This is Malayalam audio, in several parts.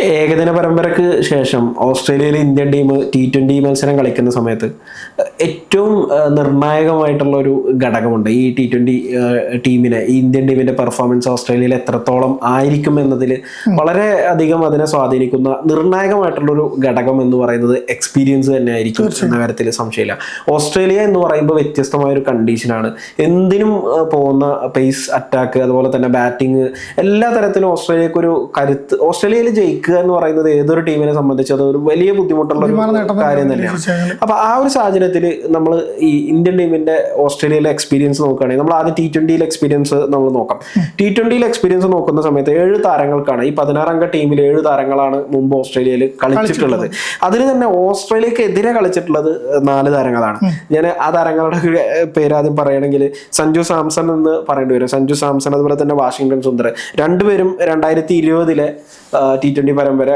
ഏകദിന പരമ്പരക്ക് ശേഷം ഓസ്ട്രേലിയയിൽ ഇന്ത്യൻ ടീം ടി ട്വന്റി മത്സരം കളിക്കുന്ന സമയത്ത് ഏറ്റവും നിർണായകമായിട്ടുള്ള ഒരു ഘടകമുണ്ട് ഈ ടി ട്വന്റി ടീമിനെ ഈ ഇന്ത്യൻ ടീമിന്റെ പെർഫോമൻസ് ഓസ്ട്രേലിയയിൽ എത്രത്തോളം ആയിരിക്കും എന്നതിൽ വളരെ അധികം അതിനെ സ്വാധീനിക്കുന്ന നിർണായകമായിട്ടുള്ള ഒരു ഘടകം എന്ന് പറയുന്നത് എക്സ്പീരിയൻസ് തന്നെ ആയിരിക്കും എന്ന കാര്യത്തിൽ സംശയമില്ല. ഓസ്ട്രേലിയ എന്ന് പറയുമ്പോൾ വ്യത്യസ്തമായ ഒരു കണ്ടീഷനാണ് എന്തിനും പോകുന്ന പേസ് അറ്റാക്ക് അതുപോലെ തന്നെ ബാറ്റിംഗ് എല്ലാ തരത്തിലും ഓസ്ട്രേലിയക്ക് ഒരു കരുത്ത് ഓസ്ട്രേലിയയിൽ ജയിക്കുക എന്ന് പറയുന്നത് ഏതൊരു ടീമിനെ സംബന്ധിച്ച് അത് ഒരു വലിയ ബുദ്ധിമുട്ടുള്ള ഒരു കാര്യം തന്നെയാണ്. അപ്പൊ ആ ഒരു സാഹചര്യത്തിൽ നമ്മൾ ഈ ഇന്ത്യൻ ടീമിന്റെ ഓസ്ട്രേലിയയിലെ എക്സ്പീരിയൻസ് നോക്കുകയാണെങ്കിൽ നമ്മൾ ആദ്യം ടി ട്വന്റിയിലെ എക്സ്പീരിയൻസ് നമ്മൾ നോക്കാം. ടി ട്വന്റിയിലെ എക്സ്പീരിയൻസ് നോക്കുന്ന സമയത്ത് ഏഴ് താരങ്ങൾക്കാണ് ഈ പതിനാറംഗ ടീമിൽ ഏഴ് താരങ്ങളാണ് മുമ്പ് ഓസ്ട്രേലിയയിൽ കളിച്ചിട്ടുള്ളത്. അതിൽ തന്നെ ഓസ്ട്രേലിയക്ക് എതിരെ കളിച്ചിട്ടുള്ളത് നാല് താരങ്ങളാണ്. ഞാൻ ആ താരങ്ങളുടെ പേര് ആദ്യം പറയുകയാണെങ്കിൽ സഞ്ജു സാംസൺ എന്ന് പറയേണ്ടി വരും. സഞ്ജു സാംസൺ അതുപോലെ തന്നെ വാഷിംഗ്ടൺ സുന്ദർ രണ്ടുപേരും രണ്ടായിരത്തി ഇരുപതിലെ ടി ട്വന്റി പരമ്പര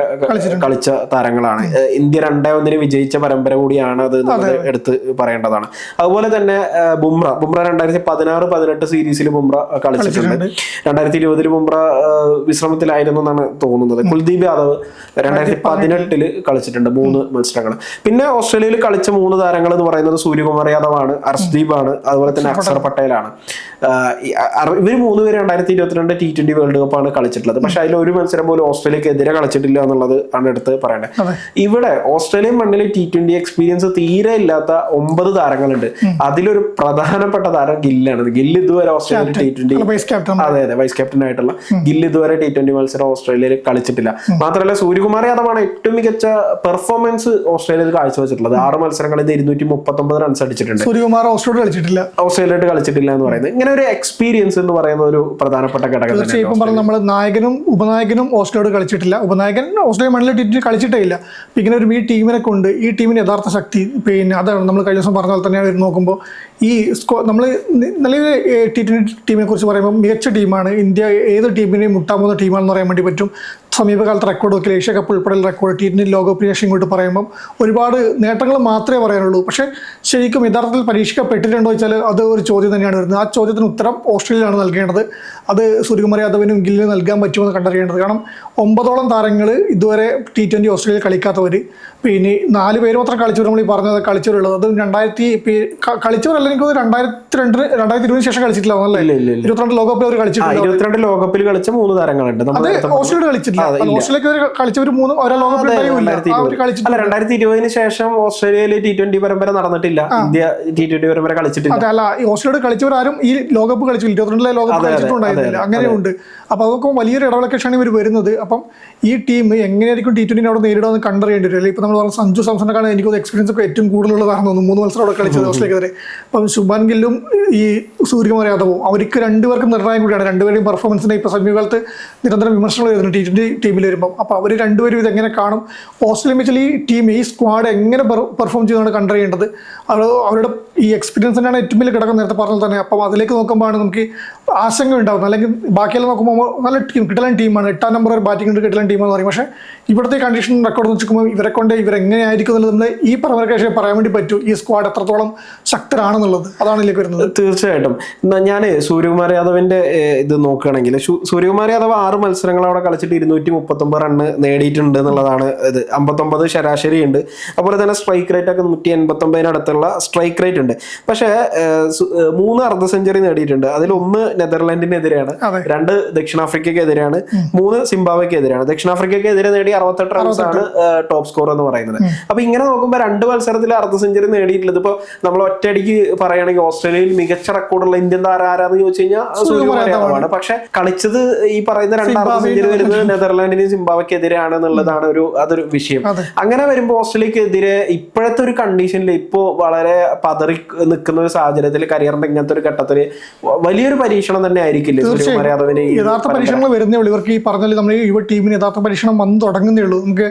കളിച്ച താരങ്ങളാണ്. ഇന്ത്യ രണ്ടേ ഒന്നിന് വിജയിച്ച പരമ്പര കൂടിയാണ് അത് എടുത്ത് പറയേണ്ടതാണ്. അതുപോലെ തന്നെ ബുംറ. ബുംറ രണ്ടായിരത്തി പതിനാറ് പതിനെട്ട് സീരീസിൽ ബുംറ കളിച്ചിട്ടുണ്ട്. രണ്ടായിരത്തി ഇരുപതിൽ ബുംറ വിശ്രമത്തിലായിരുന്നു എന്നാണ് തോന്നുന്നത്. കുൽദീപ് യാദവ് രണ്ടായിരത്തി പതിനെട്ടിൽ കളിച്ചിട്ടുണ്ട് മൂന്ന് മത്സരങ്ങൾ പിന്നെ ഓസ്ട്രേലിയയിൽ കളിച്ച മൂന്ന് താരങ്ങൾ എന്ന് പറയുന്നത് സൂര്യകുമാർ യാദവ് ആണ് അർഷ്ദീപ് ആണ്. അതുപോലെ തന്നെ അക്ഷർ പട്ടേലാണ്. ഇവർ മൂന്ന് പേര് രണ്ടായിരത്തി ഇരുപത്തിരണ്ട് ടി ട്വന്റി വേൾഡ് കപ്പാണ് ആണ് കളിച്ചിട്ടുള്ളത്. പക്ഷെ അതിൽ ഒരു മത്സരം പോലും ഓസ്ട്രേലിയക്ക് എതിരെ കളിച്ചിട്ടില്ല എന്നുള്ളത് ആണ് എടുത്ത് പറയണ്ടത് ഇവിടെ ഓസ്ട്രേലിയൻ മണ്ണിൽ ടി ട്വന്റി എക്സ്പീരിയൻസ് തീരെ ഇല്ലാത്ത ഒമ്പത് താരങ്ങളുണ്ട്. അതിലൊരു പ്രധാനപ്പെട്ട താരം ഗില്ലാണ്. ഗില്ല് ഇതുവരെ ഓസ്ട്രേലിയൻ ടി ട്വന്റി അതെ അതെ വൈസ് ക്യാപ്റ്റൻ ആയിട്ടുള്ള ഗില്ല് ഇതുവരെ ടി ട്വന്റി മത്സരം ഓസ്ട്രേലിയയിൽ കളിച്ചിട്ടില്ല. മാത്രമല്ല സൂര്യകുമാർ യാദവാണ് ഏറ്റവും മികച്ച പെർഫോമൻസ് ഓസ്ട്രേലിയയിൽ കാഴ്ചവെച്ചിട്ടുള്ളത്. ആറ് മത്സരങ്ങളിൽ ഇരുന്നൂറ്റി മുപ്പത്തി ഒമ്പത് റൺസ് അടിച്ചിട്ടുണ്ട്. സൂര്യകുമാർ ഓസ്ട്രേലിയ കളിച്ചിട്ടില്ല. ഓസ്ട്രേലിയയിട്ട് കളിച്ചിട്ടില്ല എന്ന് പറയുന്നത്. ഇങ്ങനെ ഒരു എക്സ്പീരിയൻസ് എന്ന് പറയുന്ന ഒരു പ്രധാനപ്പെട്ട ഘടകം തീർച്ചയായും നമ്മൾ നായകനും ഉപനായകനും ഓസ്ട്രേലിയോട് കളിച്ചിട്ടില്ല. ഉപനായകൻ ഓസ്ട്രേലിയ മണ്ണിൽ ടി കളിച്ചിട്ടേ ഇല്ല. അപ്പം ഇങ്ങനെ ഒരു ഈ ടീമിനെ കൊണ്ട് ഈ ടീമിന് യഥാർത്ഥ ശക്തി പിന്നെ അതാണ് നമ്മൾ കഴിഞ്ഞ ദിവസം പറഞ്ഞ പോലെ ഇത് നോക്കുമ്പോൾ ഈ സ്കോ നമ്മൾ നല്ലൊരു ടി ട്വന്റി ടീമിനെ കുറിച്ച് പറയുമ്പോൾ മികച്ച ടീമാണ്. ഇന്ത്യ ഏത് ടീമിനെയും മുട്ടാൻ പോകുന്ന ടീമാണെന്ന് പറയാൻ വേണ്ടി പറ്റും. സമീപകാലത്ത് റെക്കോർഡ് നോക്കിയാൽ ഏഷ്യ കപ്പ് ഉൾപ്പെടെ റെക്കോർഡ് ടി ട്വന്റി ലോകകപ്പ് ശേഷം ഇങ്ങോട്ട് പറയുമ്പോൾ ഒരുപാട് നേട്ടങ്ങൾ മാത്രമേ പറയാനുള്ളൂ. പക്ഷേ ശരിക്കും യഥാർത്ഥത്തിൽ പരീക്ഷിക്കപ്പെട്ടിട്ടുണ്ടോ വെച്ചാൽ അത് ഒരു ചോദ്യം തന്നെയാണ് വരുന്നത്. ആ ചോദ്യത്തിന് ഉത്തരം ഓസ്ട്രേലിയയാണ് നൽകേണ്ടത്. അത് സൂര്യകുമാർ യാദവിനും ഗില്ലിന് നൽകാൻ പറ്റുമെന്ന് കണ്ടറിയേണ്ടത്. കാരണം ഒമ്പതോളം താരങ്ങൾ ഇതുവരെ ടി ട്വന്റി ഓസ്ട്രേലിയ കളിക്കാത്തവർ പിന്നെ നാല് പേര് മാത്രം കളിച്ചവർ നമ്മൾ ഈ പറഞ്ഞത് കളിച്ചവരുള്ളത്. അതും രണ്ടായിരത്തി കളിച്ചവരല്ല എനിക്ക് രണ്ടായിരത്തി രണ്ടിന് രണ്ടായിരത്തി ഇരുപതിന് ശേഷം കളിച്ചിട്ടില്ല. ഇരുപത്തിരണ്ട് ലോകകപ്പിൽ അവർ കളിച്ചിട്ടില്ല ഇരുപത്തിരണ്ട് ലോകകപ്പിൽ കളിച്ച മൂന്ന് താരങ്ങളുണ്ട്. ഓസ്ട്രേലിയ കളിച്ചിട്ടില്ല. രണ്ടായിരത്തി അവർ അല്ല രണ്ടായിരത്തി ഇരുപതിന് ശേഷം ഓസ്ട്രേലിയയിൽ ടി ട്വന്റി പരമ്പര നടന്നിട്ടില്ല. ഇന്ത്യ ടി ട്വന്റി പരമ്പര കളിച്ചിട്ടില്ല. അല്ല ഓസ്ട്രേലിയയുടെ ആരും ഈ ലോകകപ്പ് കളിച്ചു ഇരുപത്തിരണ്ടിലെ ലോകകപ്പ് കളിച്ചിട്ടുണ്ടായിരുന്നില്ല അങ്ങനെയുണ്ട്. അപ്പൊ അതൊക്കെ വലിയൊരു ഇടവേളക്കാണ് ഇവർ വരുന്നത്. അപ്പം ഈ ടീം എങ്ങനെയായിരിക്കും ടി ട്വന്റി അവിടെ നേരിടുമെന്ന് കണ്ടറിയേണ്ടി വരും? ഇപ്പൊ നമ്മൾ പറഞ്ഞ സഞ്ജു സാംസണൊക്കെ എനിക്ക് എക്സ്പീരിയൻസ് ഒക്കെ ഏറ്റവും കൂടുതലുള്ളതാണെന്ന് തോന്നുന്നു. മൂന്ന് മത്സരം അവിടെ കളിച്ചത് ഓസ്ട്രേലിയക്കെതിരെ അപ്പം ശുഭാൻ ഗില്ലും ഈ സൂര്യകുമാർ യാദവും അവർക്ക് രണ്ടുപേർക്കും നിർണായം കൂടിയാണ്. രണ്ടുപേരുടെയും പെർഫോമൻസിനെ ഇപ്പൊ സമീപകാലത്ത് നിരന്തരം വിമർശനങ്ങൾ വരുന്നു ടി ട്വന്റി ടീമിൽ വരുമ്പം. അപ്പോൾ അവർ രണ്ടുപേരും ഇത് എങ്ങനെ കാണും ഓസ്ട്രേലിയ വെച്ചാൽ ഈ ടീം ഈ സ്ക്വാഡ് എങ്ങനെ പെർഫോം ചെയ്താണ് കണ്ടർ ചെയ്യേണ്ടത് അവർ അവരുടെ ഈ എക്സ്പീരിയൻസ് തന്നെയാണ് ഏറ്റവും വലിയ ഘടകം നേരത്തെ പറഞ്ഞത് തന്നെ. അപ്പം അതിലേക്ക് നോക്കുമ്പോഴാണ് നമുക്ക് ആശങ്ക ഉണ്ടാകുന്നത് അല്ലെങ്കിൽ ബാക്കിയെല്ലാം നോക്കുമ്പോൾ നല്ല ടീം കിട്ടലൻ ടീമാണ് എട്ടാം നമ്പർ ഒരു ബാറ്റിംഗ് ഉണ്ട് കിട്ടലൻ ടീമാണെന്ന് പറയും. പക്ഷേ ഇവിടുത്തെ കണ്ടീഷൻ റെക്കോർഡ് നോക്കുമ്പോൾ ഇവരെ കൊണ്ട് ഇവരെങ്ങനെയായിരിക്കും എന്നുള്ളത് നമ്മൾ ഈ പരമ്പരക്കേഷയെ പറയാൻ വേണ്ടി പറ്റൂ. ഈ സ്ക്വാഡ് എത്രത്തോളം ശക്തരാണെന്നുള്ളത്. അതാണ് ഇതിലേക്ക് വരുന്നത്. തീർച്ചയായിട്ടും. ഞാൻ സൂര്യകുമാർ യാദവിന്റെ ഇത് നോക്കുകയാണെങ്കിൽ സൂര്യകുമാർ യാദവ് ആറ് മത്സരങ്ങൾ അവിടെ കളിച്ചിട്ട് ഇരുന്നൂറ്റി മുപ്പത്തൊമ്പത് റണ്ണ് നേടിയിട്ടുണ്ട് എന്നുള്ളതാണ് ഇത്. അമ്പത്തൊമ്പത് ശരാശരി ഉണ്ട്. അതുപോലെ തന്നെ സ്ട്രൈക്ക് റേറ്റ് ഒക്കെ നൂറ്റി എൺപത്തൊമ്പതിനടുത്തുള്ള സ്ട്രൈക്ക് റേറ്റ് ഉണ്ട്. പക്ഷേ മൂന്ന് അർദ്ധ സെഞ്ചുറി നേടിയിട്ടുണ്ട്. അതിൽ ഒന്ന് നെതർലാൻഡിനെതിരെയാണ്. രണ്ട് ദക്ഷിണാഫ്രിക്കയ്ക്കെതിരെയാണ് മൂന്ന് സിംബാബ്വെക്കെതിരെയാണ്. ദക്ഷിണാഫ്രിക്കയ്ക്കെതിരെ നേടി അറുപത്തെട്ട് റൺസ് ആണ് ടോപ്പ് സ്കോർ എന്ന് പറയുന്നത്. അപ്പൊ ഇങ്ങനെ നോക്കുമ്പോൾ രണ്ട് മത്സരത്തിൽ അർദ്ധ സെഞ്ചുറി നേടിയിട്ടുള്ളത്. ഇപ്പൊ നമ്മൾ ഒറ്റയടിക്ക് പറയുകയാണെങ്കിൽ ഓസ്ട്രേലിയയിൽ മികച്ച റെക്കോർഡുള്ള ഇന്ത്യൻ താരം ആരാന്ന് ചോദിച്ചു കഴിഞ്ഞാൽ പക്ഷെ കളിച്ചത് ഈ പറയുന്ന രണ്ട് അർദ്ധ സെഞ്ചുറി വരുന്നത് നെതർലാൻഡിനും സിംബാവയ്ക്കെതിരെയാണ് എന്നുള്ളതാണ് ഒരു അതൊരു വിഷയം. അങ്ങനെ വരുമ്പോൾ ഓസ്ട്രേലിയക്കെതിരെ ഇപ്പോഴത്തെ ഒരു കണ്ടീഷനിൽ ഇപ്പോൾ വളരെ പതറി നിൽക്കുന്ന ഒരു സാഹചര്യത്തിൽ കരിയറിന്റെ ഇങ്ങനത്തെ ഒരു ഘട്ടത്തിൽ വലിയൊരു പരീക്ഷണം തന്നെ ആയിരിക്കില്ലേ? സൂര്യകുമാർ യാദവിന് യഥാർത്ഥ പരീക്ഷണങ്ങൾ വരുന്നേ ഉള്ളൂ. ഇവർക്ക് ഈ പറഞ്ഞാൽ നമ്മൾ ഈ ടീമിന് യഥാർത്ഥ പരീക്ഷണം വന്ന് തുടങ്ങുന്നേ ഉള്ളൂ. നമുക്ക്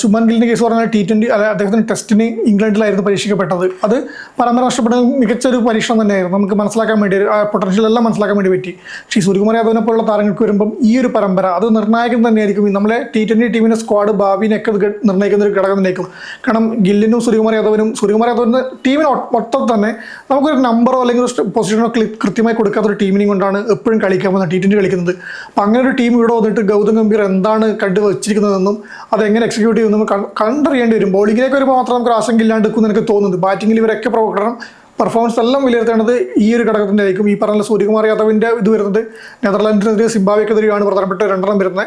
ശുഭൻ ഗില്ലിന്റെ കേസ് പറഞ്ഞാൽ ടി ട്വന്റി അല്ല അദ്ദേഹത്തിന് ടെസ്റ്റിന് ഇംഗ്ലണ്ടിലായിരുന്നു പരീക്ഷിക്കപ്പെട്ടത്. അത് പരമ്പര നഷ്ടപ്പെടുന്ന മികച്ച ഒരു പരീക്ഷണം തന്നെയായിരുന്നു. നമുക്ക് മനസ്സിലാക്കാൻ വേണ്ടി പൊട്ടൻഷ്യൽ എല്ലാം മനസ്സിലാക്കാൻ വേണ്ടി പറ്റി. പക്ഷേ ഈ സൂര്യകുമാർ യാദവിനെ പോലുള്ള താരങ്ങൾക്ക് വരുമ്പം ഈ ഒരു പരമ്പര അത് നിർണായക നിർണായകം തന്നെയായിരിക്കും നമ്മളെ ടി ട്വന്റി ടീമിന്റെ സ്ക്വാഡ് ഭാവിനെയൊക്കെ നിർണയിക്കുന്ന ഒരു ഘടകം തന്നെയായിരിക്കും. കാരണം ഗില്ലിനും സൂര്യകുമാർ യാദവനും സൂര്യകുമാർ യാദവിന് ടീമിന് മൊത്തം തന്നെ നമുക്കൊരു നമ്പറോ അല്ലെങ്കിൽ ഒരു പൊസിഷനോ കൃത്യമായി കൊടുക്കാത്ത ഒരു ടീമിനെയും കൊണ്ടാണ് എപ്പോഴും കളിക്കാൻ പോകുന്നത് ടി ട്വന്റി കളിക്കുന്നത്. അപ്പം അങ്ങനെ ഒരു ടീം ഇവിടെ വന്നിട്ട് ഗൗതം ഗംഭീർ എന്താണ് കണ്ടു വെച്ചിരിക്കുന്നതെന്നും അത് എങ്ങനെ എക്സിക്യൂട്ട് ചെയ്യുന്നതെന്നും കൺ- കണ്ടറിയേണ്ടി വരും. ബോളിങ്ങിലേക്ക് വരുമ്പോൾ മാത്രം നമുക്ക് ഒരു ആശങ്ക ഇല്ലാണ്ട് നിൽക്കും എനിക്ക് തോന്നുന്നത് ബാറ്റിങ്ങിൽ ഇവരൊക്കെ പ്രകടനം പെർഫോമൻസ് എല്ലാം വിലയിരുത്തേണ്ടത് ഈ ഒരു ഘടകത്തിന്റെ ആയിരിക്കും ഈ പറഞ്ഞ സൂര്യകുമാർ യാദവിന്റെ ഇത് വരുന്നത്. നെതർലാൻഡിനെതിരെ സിംബാബ്വെക്കെതിരെയാണ് പ്രധാനപ്പെട്ട രണ്ടെണ്ണം വരുന്നത്.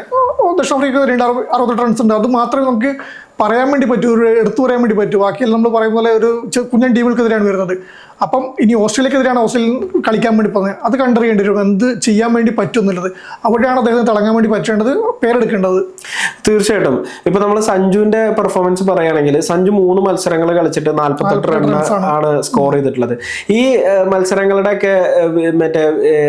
ദക്ഷിണാഫ്രിക്കയ്ക്കെതിരെ രണ്ട് അറുപ- അറുപത്തെട്ട് റൺസ് ഉണ്ട്. അത് മാത്രമേ നമുക്ക് പറയാൻ വേണ്ടി പറ്റൂ ഒരു എടുത്തു പറയാൻ വേണ്ടി പറ്റൂ. ബാക്കിയെല്ലാം നമ്മൾ പറയുന്ന പോലെ ഒരു കുഞ്ഞൻ ടീമുകൾക്കെതിരെയാണ് വരുന്നത്. അപ്പം ഇനി ഓസ്ട്രേലിയക്കെതിരെയാണ് ഓസ്ട്രേലിയൻ കളിക്കാൻ വേണ്ടി പോകുന്നത് അത് കണ്ടറിയേണ്ടി വരും. എന്ത് ചെയ്യാൻ വേണ്ടി പറ്റും എന്നുള്ളത് അവിടെയാണ് അദ്ദേഹത്തിന് തിളങ്ങാൻ വേണ്ടി പറ്റേണ്ടത്? പേരെടുക്കേണ്ടത്? തീർച്ചയായിട്ടും. ഇപ്പൊ നമ്മൾ സഞ്ജുവിന്റെ പെർഫോമൻസ് പറയുകയാണെങ്കിൽ സഞ്ജു മൂന്ന് മത്സരങ്ങൾ കളിച്ചിട്ട് നാല്പത്തെട്ട് റൺ ആണ്. സ്കോർ ചെയ്തിട്ടുള്ളത്. ഈ മത്സരങ്ങളുടെ ഒക്കെ മറ്റേ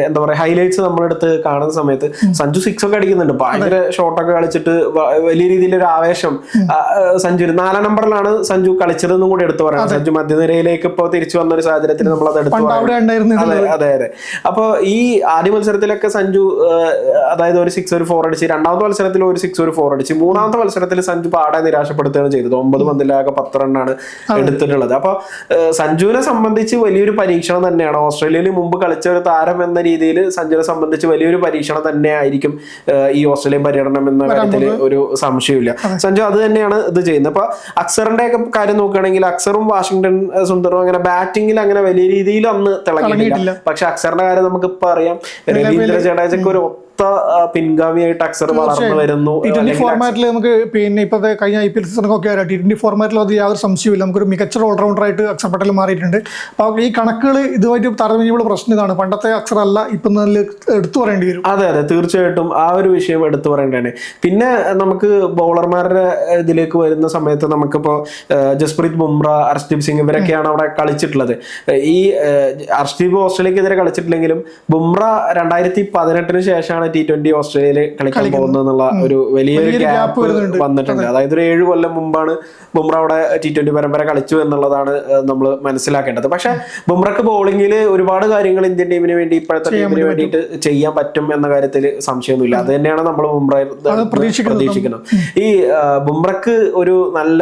എന്താ പറയാ ഹൈലൈറ്റ്സ് നമ്മളെടുത്ത് കാണുന്ന സമയത്ത് സഞ്ജു സിക്സ് ഒക്കെ അടിക്കുന്നുണ്ട്. ഭയങ്കര ഷോട്ടൊക്കെ കളിച്ചിട്ട് വലിയ വലിയ രീതിയിലൊരു ആവേശം. സഞ്ജു നാലാം നമ്പറിലാണ് സഞ്ജു കളിച്ചതെന്നും കൂടി എടുത്തു പറയാം. സഞ്ജു മധ്യനിരയിലേക്ക് ഇപ്പോൾ തിരിച്ചു വന്ന ഒരു സാഹചര്യത്തിൽ നമ്മൾ അത് എടുത്തു അതെ അതെ അതെ. അപ്പൊ ഈ ആദ്യ മത്സരത്തിലൊക്കെ സഞ്ജു അതായത് ഒരു സിക്സ് ഒരു ഫോർ അടിച്ച് രണ്ടാമത്തെ മത്സരത്തിൽ ഒരു സിക്സ് ഒരു ഫോർ അടിച്ച് മൂന്നാമത്തെ മത്സരത്തിൽ സഞ്ജു പാടെ നിരാശപ്പെടുത്തുകയാണ് ചെയ്തത്. ഒമ്പത് പന്തിലാകെ പത്ത് റണ്ണാണ് എടുത്തിട്ടുള്ളത്. അപ്പൊ ഏഹ്, സഞ്ജുവിനെ സംബന്ധിച്ച് വലിയൊരു പരീക്ഷണം തന്നെയാണ്. ഓസ്ട്രേലിയയിൽ മുമ്പ് കളിച്ച ഒരു താരം എന്ന രീതിയിൽ സഞ്ജുവിനെ സംബന്ധിച്ച് വലിയൊരു പരീക്ഷണം തന്നെ ആയിരിക്കും ഈ ഓസ്ട്രേലിയൻ പര്യടനം എന്ന കാര്യത്തിൽ ഒരു സംശയമില്ല സഞ്ജു അത് തന്നെയാണ് ഇത് ചെയ്യുന്നത്. അപ്പൊ അക്സറിന്റെ ഒക്കെ കാര്യം നോക്കുകയാണെങ്കിൽ അക്സറും വാഷിംഗ്ടൺ സുന്ദറും അങ്ങനെ ബാറ്റിംഗിൽ അങ്ങനെ വലിയ രീതിയിൽ അന്ന് തിളങ്ങിയിട്ടില്ല. പക്ഷെ അക്സറിന്റെ കാര്യം നമുക്ക് ഇപ്പൊ അറിയാം രവീന്ദ്ര ജഡേജക്ക് ഒരു ഒത്ത പിൻഗാമിയായിട്ട് അക്സർ വളർന്നു വരുന്നു. ട്വന്റി ഫോർമാറ്റിൽ നമുക്ക് പിന്നെ ഇപ്പോഴത്തെ കഴിഞ്ഞ ഐ പി എൽ സീസണൊക്കെ ആയിട്ട് ടി ട്വന്റി ഫോർമാറ്റിൽ അത് യാതൊരു സംശയമില്ല നമുക്കൊരു മികച്ച ഓൾറൗണ്ടർ ആയിട്ട് അക്സർ പട്ടേൽ മാറിയിട്ടുണ്ട്. അപ്പോൾ ഈ കണക്കുകൾ ഇതുമായിട്ട് താരതമ്യമുള്ള പ്രശ്നം ഇതാണ്. പണ്ടത്തെ അക്സർ അല്ല ഇപ്പം നല്ല എടുത്തു പറയേണ്ടി വരും. അതെ അതെ. തീർച്ചയായിട്ടും ആ ഒരു വിഷയം എടുത്തു പറയേണ്ടതാണ്. പിന്നെ നമുക്ക് ബൗളർമാരുടെ ഇതിലേക്ക് വരുന്ന സമയത്ത് നമുക്കിപ്പോ ജസ്പ്രീത് ബുംറ അർഷ്ദീപ് സിംഗ് ഇവരൊക്കെയാണ് അവിടെ കളിച്ചിട്ടുള്ളത്. ഈ അർഷ്ദീപ് ഓസ്ട്രേലിയക്കെതിരെ കളിച്ചിട്ടില്ലെങ്കിലും ബുംറ രണ്ടായിരത്തി പതിനെട്ടിന് ശേഷമാണ് ടി ട്വന്റി ഓസ്ട്രേലിയയിൽ കളിക്കാൻ പോകുന്നതെന്നുള്ള ഒരു വലിയൊരു ഗ്യാപ്പ് വന്നിട്ടുണ്ട്. അതായത് ഒരു ഏഴ് കൊല്ലം മുമ്പാണ് ബുംറ അവിടെ ടി ട്വന്റി പരമ്പര കളിച്ചു എന്നുള്ളതാണ് നമ്മൾ മനസ്സിലാക്കേണ്ടത്. പക്ഷെ ബുംറക്ക് ബോളിംഗിൽ ഒരുപാട് കാര്യങ്ങൾ ഇന്ത്യൻ ടീമിന് വേണ്ടി ഇപ്പോഴത്തെ ടീമിന് വേണ്ടിയിട്ട് ചെയ്യാൻ പറ്റും എന്ന കാര്യത്തിൽ സംശയമൊന്നുമില്ല. അത് തന്നെയാണ് നമ്മൾ ബുംറ പ്രതീക്ഷിക്കുന്നത്. പ്രതീക്ഷിക്കുന്നത് ഈ ബുംറക്ക് ഒരു നല്ല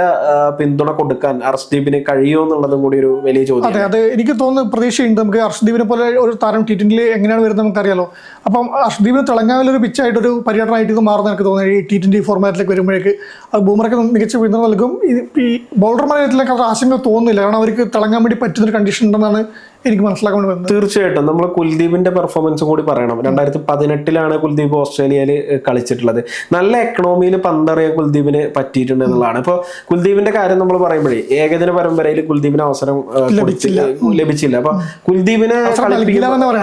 പിന്തുണ കൊടുക്കാൻ അർഷ്ദീപിന് കഴിയുമോ എന്നുള്ളതും കൂടി ഒരു വലിയ ചോദ്യം അതെ അത് എനിക്ക് തോന്നുന്നു പ്രതീക്ഷയുണ്ട്. നമുക്ക് അർഷദീപിനെ പോലെ ഒരു താരം ടി ട്വന്റിയിൽ എങ്ങനെയാണ് വരുന്നത് നമുക്കറിയാലോ. അപ്പം അർഷദീപിന് തിളങ്ങാവിലൊരു ഒരു പിച്ചായിട്ട് ഒരു പര്യടനമായിട്ട് ഇത് മാറുന്ന എനിക്ക് തോന്നുന്നു. ഈ ടി ട്വന്റി ഫോർമാറ്റിലേക്ക് വരുമ്പോഴേക്ക് അത് ബൂമറൊക്കെ മികച്ച പിന്തുണ നൽകും. ഈ- ഈ ബോളർമാരുടെ ആശങ്ക തോന്നുന്നില്ല. കാരണം അവർക്ക് തിളങ്ങാൻ വേണ്ടി പറ്റുന്നൊരു കണ്ടീഷൻ ഉണ്ടെന്നാണ് എനിക്ക് മനസ്സിലാക്കാൻ വേണ്ടി വരുന്നത് തീർച്ചയായിട്ടും. നമ്മൾ കുൽദീപിന്റെ പെർഫോമൻസ് കൂടി പറയണം. രണ്ടായിരത്തി പതിനെട്ടിലാണ് കുൽദീപ് ഓസ്ട്രേലിയയിൽ കളിച്ചിട്ടുള്ളത്. നല്ല എക്കണോമിയിൽ പന്തറിയ കുൽദീപിന് പറ്റിയിട്ടുണ്ട് എന്നുള്ളതാണ്. ഇപ്പോൾ കുൽദീപിന്റെ കാര്യം നമ്മൾ പറയുമ്പോഴേ ഏകദിന പരമ്പരയിൽ കുൽദീപിന് അവസരം ലഭിച്ചില്ല. ലഭിച്ചില്ല. അപ്പൊ കുൽദീപിനെ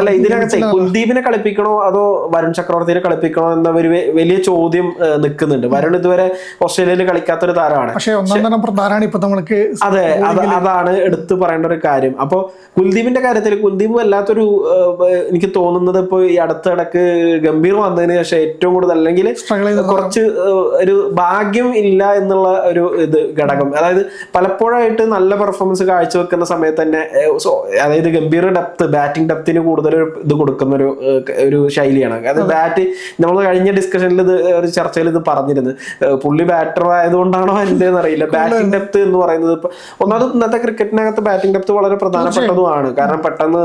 അല്ല ഇതിനകത്ത് കുൽദീപിനെ കളിപ്പിക്കണോ അതോ വരുൺ ചക്രവർത്തിനെ കളിപ്പിക്കണോ എന്ന ഒരു വലിയ ചോദ്യം നിൽക്കുന്നുണ്ട്. വരുൺ ഇതുവരെ ഓസ്ട്രേലിയയിൽ കളിക്കാത്തൊരു താരമാണ്. പക്ഷേ ഒന്നാം തരം പ്രധാനമാണ് ഇപ്പൊ നമ്മൾക്ക് അതെ അതാണ് എടുത്തു പറയേണ്ട ഒരു കാര്യം. അപ്പോൾ കുൽദീപിന്റെ കാര്യത്തിൽ കുൽദീപ് വല്ലാത്തൊരു എനിക്ക് തോന്നുന്നത് ഇപ്പോൾ ഈ അടുത്തിടക്ക് ഗംഭീർ വന്നതിന് ശേഷം ഏറ്റവും കൂടുതൽ അല്ലെങ്കിൽ കുറച്ച് ഒരു ഭാഗ്യം ഇല്ല എന്നുള്ള ഒരു ഇത് ഘടകം. അതായത് പലപ്പോഴായിട്ട് നല്ല പെർഫോമൻസ് കാഴ്ചവെക്കുന്ന സമയത്ത് തന്നെ അതായത് ഗംഭീർ ഡെപ്ത് ബാറ്റിംഗ് ഡെപ്തിന് കൂടുതൽ ഒരു ഇത് കൊടുക്കുന്ന ഒരു ഒരു ശൈലിയാണ്. അതായത് ബാറ്റ് നമ്മൾ കഴിഞ്ഞ ഡിസ്കഷനിൽ ഇത് ഒരു ചർച്ചയിൽ ഇത് പറഞ്ഞിരുന്നു. പുള്ളി ബാറ്റർ ആയതുകൊണ്ടാണോ എന്തെന്ന് അറിയില്ല. ബാറ്റിംഗ് ഡെപ്ത് എന്ന് പറയുന്നത് ഇപ്പൊ ഒന്നാമത് ഇന്നത്തെ ക്രിക്കറ്റിനകത്ത് ബാറ്റിംഗ് ഡെപ്ത് വളരെ പ്രധാനപ്പെട്ടതുമാണ്. കാരണം പെട്ടെന്ന്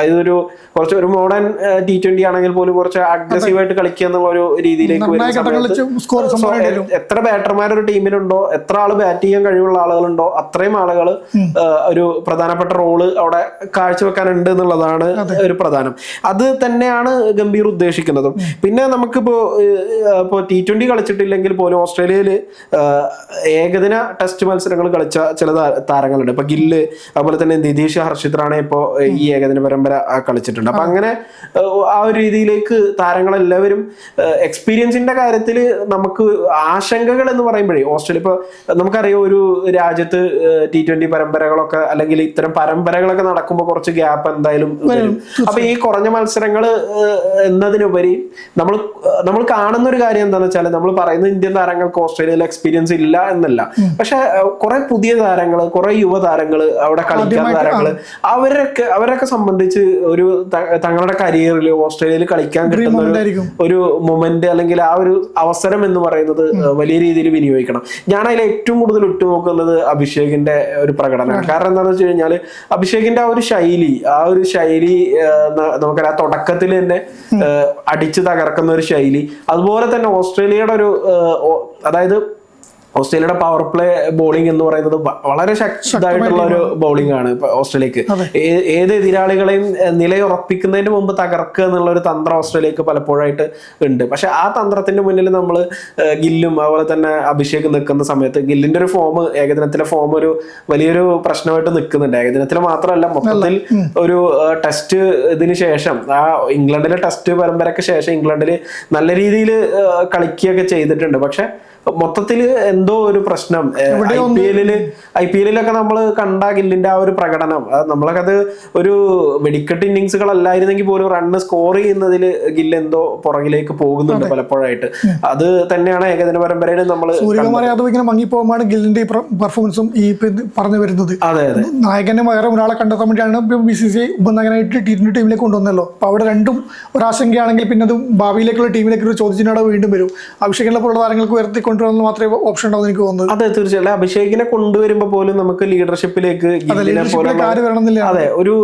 അതൊരു കുറച്ച് ഒരു മോഡേൺ ടി ട്വന്റി ആണെങ്കിൽ പോലും കുറച്ച് അഗ്രസീവ് ആയിട്ട് കളിക്കുക എന്നുള്ള ഒരു രീതിയിലേക്ക് എത്ര ബാറ്റർമാർ ഒരു ടീമിലുണ്ടോ എത്ര ആൾ ബാറ്റ് ചെയ്യാൻ കഴിവുള്ള ആളുകളുണ്ടോ അത്രയും ആളുകൾ ഒരു പ്രധാനപ്പെട്ട റോൾ അവിടെ കാഴ്ചവെക്കാനുണ്ട് എന്നുള്ളതാണ് ഒരു പ്രധാനം. അത് തന്നെയാണ് ഗംഭീർ ഉദ്ദേശിക്കുന്നതും. പിന്നെ നമുക്കിപ്പോ ഇപ്പോ ടി ട്വന്റി കളിച്ചിട്ടില്ലെങ്കിൽ പോലും ഓസ്ട്രേലിയയിൽ ഏകദിന ടെസ്റ്റ് മത്സരങ്ങൾ കളിച്ച ചില താരങ്ങളുണ്ട്. ഇപ്പൊ ഗില്ല് അതുപോലെ തന്നെ നിതീഷ് ഹർഷിത് റാണെ ഇപ്പോ ഈ ഏകദിന പരമ്പര കളിച്ചിട്ടുണ്ട്. അപ്പൊ അങ്ങനെ ആ ഒരു രീതിയിലേക്ക് താരങ്ങളെല്ലാവരും എക്സ്പീരിയൻസിന്റെ കാര്യത്തിൽ നമുക്ക് ആശങ്കകൾ എന്ന് പറയുമ്പോഴേ ഓസ്ട്രേലിയ ഇപ്പൊ നമുക്കറിയാം ഒരു രാജ്യത്ത് ടി ട്വന്റി പരമ്പരകളൊക്കെ അല്ലെങ്കിൽ ഇത്തരം പരമ്പരകളൊക്കെ നടക്കുമ്പോൾ കുറച്ച് ഗ്യാപ്പ് എന്തായാലും വരും. അപ്പൊ ഈ കുറഞ്ഞ മത്സരങ്ങൾ എന്നതിനുപരി നമ്മൾ നമ്മൾ കാണുന്ന ഒരു കാര്യം എന്താണെന്ന് വെച്ചാൽ നമ്മൾ പറയുന്ന ഇന്ത്യൻ താരങ്ങൾക്ക് ഓസ്ട്രേലിയയിൽ എക്സ്പീരിയൻസ് ഇല്ല എന്നല്ല. പക്ഷെ കുറെ പുതിയ താരങ്ങൾ കുറെ യുവതാരങ്ങൾ അവിടെ കളിക്കുന്ന താരങ്ങൾ അവരുടെ അവരൊക്കെ അവരൊക്കെ സംബന്ധിച്ച് ഒരു തങ്ങളുടെ കരിയറിൽ ഓസ്ട്രേലിയയിൽ കളിക്കാൻ കിട്ടുന്ന ഒരു മൊമെന്റ് അല്ലെങ്കിൽ ആ ഒരു അവസരം എന്ന് പറയുന്നത് വലിയ രീതിയിൽ വിനിയോഗിക്കണം. ഞാൻ അതിൽ ഏറ്റവും കൂടുതൽ ഉറ്റുനോക്കുന്നത് അഭിഷേകിന്റെ ഒരു പ്രകടനമാണ്. കാരണം എന്താണെന്ന് വെച്ച് കഴിഞ്ഞാൽ അഭിഷേകിന്റെ ആ ഒരു ശൈലി ആ ഒരു ശൈലി നമുക്കറിയാം ആ തുടക്കത്തിൽ തന്നെ അടിച്ചു തകർക്കുന്ന ഒരു ശൈലി. അതുപോലെ തന്നെ ഓസ്ട്രേലിയയുടെ ഒരു അതായത് ഓസ്ട്രേലിയയുടെ പവർ പ്ലേ ബോളിംഗ് എന്ന് പറയുന്നത് വളരെ ശക്തമായിട്ടുള്ള ഒരു ബോളിംഗ് ആണ് ഓസ്ട്രേലിയക്ക്. ഏത് എതിരാളികളെയും നിലയുറപ്പിക്കുന്നതിന് മുമ്പ് തകർക്കുക എന്നുള്ള ഒരു തന്ത്രം ഓസ്ട്രേലിയക്ക് പലപ്പോഴായിട്ട് ഉണ്ട്. പക്ഷെ ആ തന്ത്രത്തിന്റെ മുന്നിൽ നമ്മൾ ഗില്ലും അതുപോലെ തന്നെ അഭിഷേക് നിൽക്കുന്ന സമയത്ത് ഗില്ലിന്റെ ഒരു ഫോം ഏകദിനത്തിലെ ഫോം ഒരു വലിയൊരു പ്രശ്നമായിട്ട് നിൽക്കുന്നുണ്ട്. ഏകദിനത്തിൽ മാത്രമല്ല മൊത്തത്തിൽ ഒരു ടെസ്റ്റ് ഇതിന് ശേഷം ആ ഇംഗ്ലണ്ടിലെ ടെസ്റ്റ് പരമ്പരയ്ക്ക് ശേഷം ഇംഗ്ലണ്ടിൽ നല്ല രീതിയിൽ കളിക്കുകയൊക്കെ ചെയ്തിട്ടുണ്ട്. പക്ഷെ മൊത്തത്തിൽ എന്തോ ഒരു പ്രശ്നം. ഐ പി എല്ലിൽ ഐ പി എല്ലിലൊക്കെ നമ്മൾ കണ്ട ഗില്ലിന്റെ ആ ഒരു പ്രകടനം. നമ്മളൊക്കെ അത് ഒരു വെടിക്കെട്ട് ഇന്നിങ്സുകളല്ലായിരുന്നെങ്കിൽ പോലും റണ്ണ് സ്കോർ ചെയ്യുന്നതിൽ ഗില്ല് എന്തോ പുറകിലേക്ക് പോകുന്നുണ്ട് പലപ്പോഴായിട്ട്. അത് തന്നെയാണ് ഏകദിന പരമ്പരയിലും നമ്മൾ സൂര്യകുമാർ യാദവ് ഇങ്ങനെ മങ്ങിപ്പോകുമ്പോഴാണ് ഗില്ലിന്റെ ഈ പെർഫോമൻസും ഈ പറഞ്ഞു വരുന്നത്. അതെ അതെ. നായകന്റെ വേറെ ഒരാളെ കണ്ടെത്താൻ വേണ്ടിയാണ് ബി സി സി ഐ ഉപനായകനായിട്ട് ടി ട്വന്റി ടീമിലേക്ക് കൊണ്ടുവന്നല്ലോ. അപ്പൊ അവിടെ രണ്ടും ഒരാശങ്കയാണെങ്കിൽ പിന്നെ അത് ഭാവിയിലേക്കുള്ള ടീമിലേക്ക് ഒരു ചോദ്യചിഹ്നയുടെ വീണ്ടും വരും. അഭിഷേകിനെ പോലുള്ള താരങ്ങൾക്ക് ഉയർത്തി കൊണ്ടുവരുന്ന മാത്രമേ ഓപ്ഷൻ ഉണ്ടാവും എനിക്ക് തോന്നുന്നത്. അതെ തീർച്ചയായും അഭിഷേകിനെ കൊണ്ടുവരുമ്പോ പോലും നമുക്ക് ലീഡർഷിപ്പിലേക്ക് അതെ ഒരു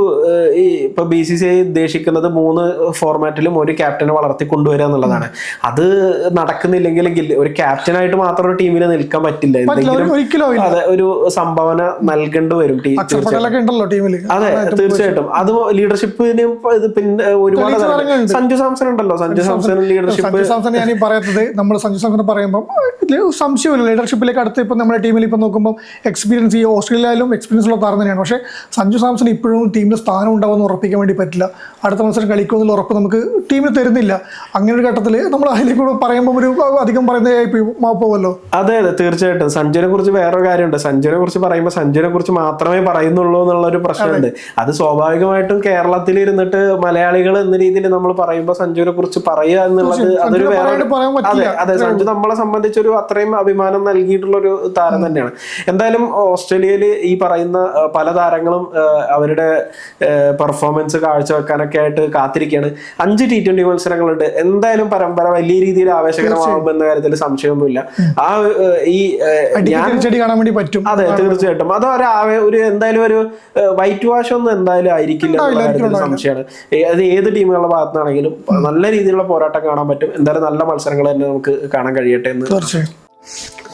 ഈ ഇപ്പൊ ബി സി സി ഐ ഉദ്ദേശിക്കുന്നത് മൂന്ന് ഫോർമാറ്റിലും ഒരു ക്യാപ്റ്റനെ വളർത്തി കൊണ്ടുവരിക എന്നുള്ളതാണ്. അത് നടക്കുന്നില്ലെങ്കിൽ ഒരു ക്യാപ്റ്റനായിട്ട് മാത്രം ഒരു ടീമിന് നിൽക്കാൻ പറ്റില്ല. എന്തെങ്കിലും അതെ ഒരു സംഭാവന നൽകേണ്ടി വരും ടീമിൽ അതെ തീർച്ചയായിട്ടും. അത് ലീഡർഷിപ്പിന് പിന്നെ ഒരുപാട് സഞ്ജു സാംസൺ ഉണ്ടല്ലോ. സഞ്ജു സാംസൺ ലീഡർഷിപ്പ് സഞ്ജു സാംസൺ ഞാൻ ഈ നമ്മൾ സഞ്ജു സാംസൺ പറയുമ്പോൾ സംശയമില്ല. ലീഡർഷിപ്പിലേക്ക് അടുത്ത് ഇപ്പം നമ്മുടെ ടീമിൽ ഇപ്പം നോക്കുമ്പോൾ എക്സ്പീരിയൻസ് ഈ ഓസ്ട്രേലിയയിലും എക്സ്പീരിയൻസ് ഉള്ള താരം തന്നെയാണ്. പക്ഷേ സഞ്ജു സാംസൺ ഇപ്പോഴും ടീമിൽ സ്ഥാനം ഉണ്ടാവുമെന്ന് ഉറപ്പിക്കാൻ വേണ്ടി പറ്റില്ല. അടുത്ത മത്സരം കളിക്കുമെന്നുള്ള ഉറപ്പ് നമുക്ക് ടീമിൽ തരുന്നില്ല. അങ്ങനെ ഒരു ഘട്ടത്തിൽ നമ്മൾ അതിലേക്ക് കൂടെ പറയുമ്പോൾ ഒരു അധികം പറയുന്ന പോവല്ലോ? അതെ അതെ തീർച്ചയായിട്ടും. സഞ്ജുവിനെ കുറിച്ച് വേറൊരു കാര്യമുണ്ട്. സഞ്ജുവിനെ കുറിച്ച് പറയുമ്പോൾ സഞ്ജുവിനെ കുറിച്ച് മാത്രമേ പറയുന്നുള്ളൂ എന്നുള്ള ഒരു പ്രശ്നമുണ്ട്. അത്. സ്വാഭാവികമായിട്ടും കേരളത്തിൽ ഇരുന്നിട്ട് മലയാളികൾ എന്ന രീതിയിൽ നമ്മൾ പറയുമ്പോൾ സഞ്ജുവിനെ കുറിച്ച് പറയുക എന്നുള്ളത് അതൊരു വേറെ അതെ പറ്റില്ല. അതെ സഞ്ജു നമ്മളെ സംബന്ധിച്ചൊരു അത്രയും അഭിമാനം നൽകിയിട്ടുള്ള ഒരു താരം തന്നെയാണ്. എന്തായാലും ഓസ്ട്രേലിയയിൽ ഈ പറയുന്ന പല താരങ്ങളും അവരുടെ പെർഫോമൻസ് കാഴ്ചവെക്കാനൊക്കെ ആയിട്ട് കാത്തിരിക്കുകയാണ് അഞ്ച് ടി ട്വന്റി മത്സരങ്ങളുണ്ട്. എന്തായാലും പരമ്പര വലിയ രീതിയിൽ ആവേശകരമാകുമെന്ന കാര്യത്തിൽ സംശയമൊന്നുമില്ല. ആ ഈ കാണാൻ വേണ്ടി പറ്റും. അതെ തീർച്ചയായിട്ടും. അത് ഒരു ഒരു എന്തായാലും ഒരു വൈറ്റ് വാഷ് ഒന്നും എന്തായാലും ആയിരിക്കില്ല സംശയമാണ്. അത് ഏത് ടീമുകളുടെ ഭാഗത്തുനിന്നാണെങ്കിലും നല്ല രീതിയിലുള്ള പോരാട്ടം കാണാൻ പറ്റും. എന്തായാലും നല്ല മത്സരങ്ങൾ തന്നെ നമുക്ക് കാണാൻ കഴിയട്ടെ എന്ന് Sk-